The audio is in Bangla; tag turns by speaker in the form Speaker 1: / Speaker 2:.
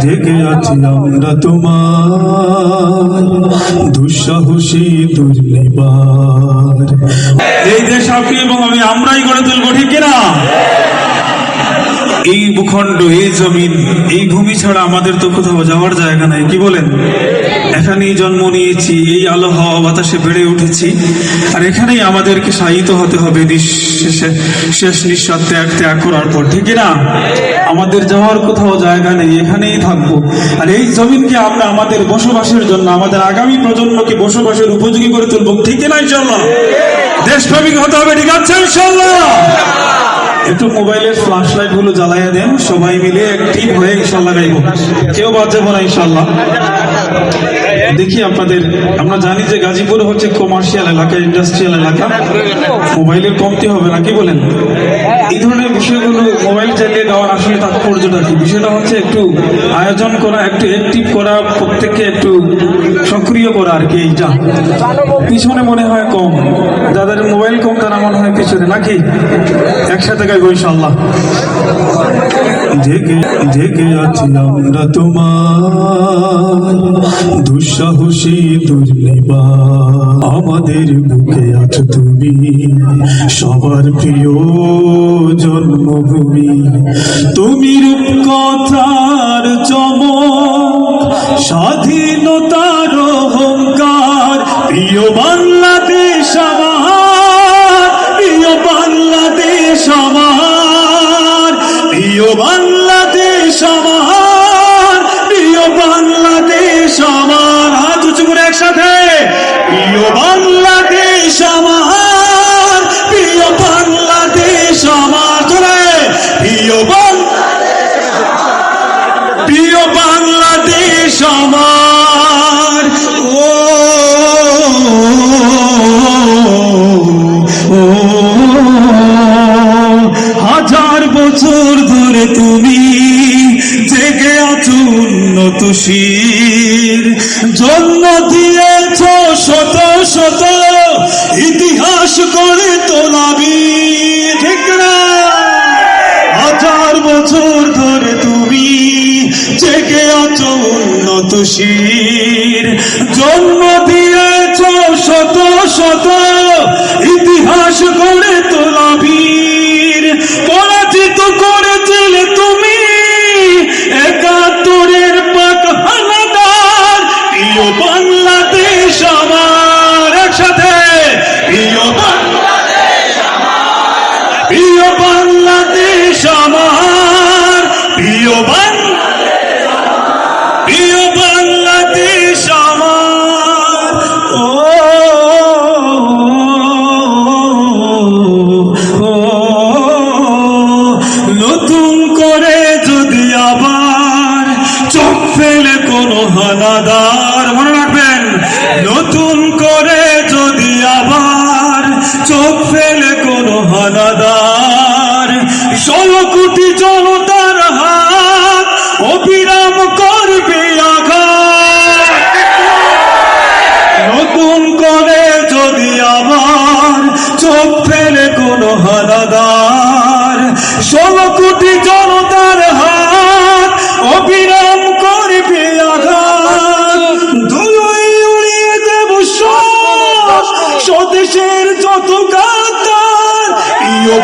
Speaker 1: জেগে আছি আমরা তোমার। দুঃসাহসী দুর্নিবার।
Speaker 2: এই দেশ আপনি এবং আমি আমরাই গড়ে তুলবো, ঠিক কিনা? এই ভূখণ্ড, এই জমিন, এই ভূমি ছাড়া আমাদের তো কোথাও যাওয়ার জায়গা নাই, কি বলেন? এখানেই জন্ম নিয়েছি, এই আলো হাওয়া বাতাসে বেড়ে উঠেছি, আর এখানেই আমাদেরকে শায়িত হতে হবে নিঃশেষে, শেষ নিঃশ্বাস ত্যাগ ত্যাগ করার পর, ঠিক না? আমাদের যাওয়ার কোথাও জায়গা নেই, এখানেই থাকব। আর এই জমিনকে আমরা আমাদের বসবাসের জন্য, আমাদের আগামী প্রজন্মকে বসবাসের উপযোগী করে তুলবো, ঠিক না ইনশাল্লাহ দেশপ্রেমিক হতে হবে, ঠিক আছে ইনশাল্লাহ একটু মোবাইলের ফ্ল্যাশ লাইটগুলো জ্বালাইয়া দেন, সবাই মিলে অ্যাক্টিভ হয়ে ইনশাল্লাহ গাইব। কেউ বাদ যাব না ইনশাল্লাহ। দেখি আপনাদের, আমরা জানি যে গাজীপুর হচ্ছে কমার্শিয়াল এলাকা ইন্ডাস্ট্রিয়াল এলাকা। মোবাইলের কমতি হবে না, কি বলেন? এই ধরনের বিষয়গুলো মোবাইল চালিয়ে গাওয়ার আসলে তাৎপর্যটা কি? বিষয়টা হচ্ছে একটু আয়োজন করা, একটু অ্যাক্টিভ করা, প্রত্যেককে একটু সক্রিয় করা আর কি এইটা পিছনে মনে হয় কম। যাদের মোবাইল কম, তারা মনে হয় পিছনে। নাকি? একসাথে গাইবো ইনশাল্লাহ
Speaker 1: জেগে জেগে আছি আমরা তোমার। দুঃসাহসী দুর্নিবার আমাদের বুকে আছো তুমি। সবার প্রিয় জন্মভূমি। তুমি রূপকথার চমক স্বাধীনতার বাংলাদেশ আমার প্রিয় বাংলাদেশ আমার। হাত উঁচু করে একসাথে। প্রিয় বাংলাদেশ শির জন্ম দিয়েছ শত শত ইতিহাস করে তোলাবি ঠিক না? হাজার বছর ধরে তুমি জেগে আছো উন্নত শির জন্ম প্রিয় বাংলাদেশ আমার, প্রিয় বাংলাদেশ প্রিয় বাংলাদেশ আমার। ও, নতুন করে যদি আবার চোখ ফেলে কোনো হানাদার জনতার হাত, অবিরাম করবে আঘাত। নতুন করে যদি আমার চোখ ফেলে কোনো হানাদার ষোলো কোটি জনতার হাত অবিরাম করবে দুই উড়িয়ে দেব স্বদেশের যত গাতার ইয়